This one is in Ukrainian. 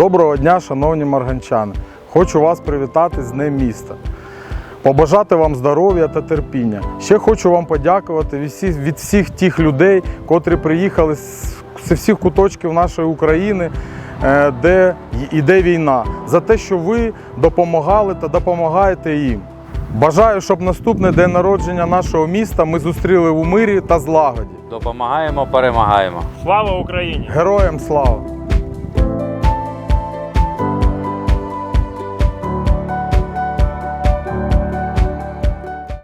Доброго дня, шановні марганчани! Хочу вас привітати з Днем міста. Побажати вам здоров'я та терпіння. Ще хочу вам подякувати від всіх, від всіх тих людей, котрі приїхали з, з всіх куточків нашої України, е, де йде війна, за те, що ви допомагали та допомагаєте їм. Бажаю, щоб наступний день народження нашого міста ми зустріли у мирі та злагоді. Допомагаємо, перемагаємо. Слава Україні! Героям слава!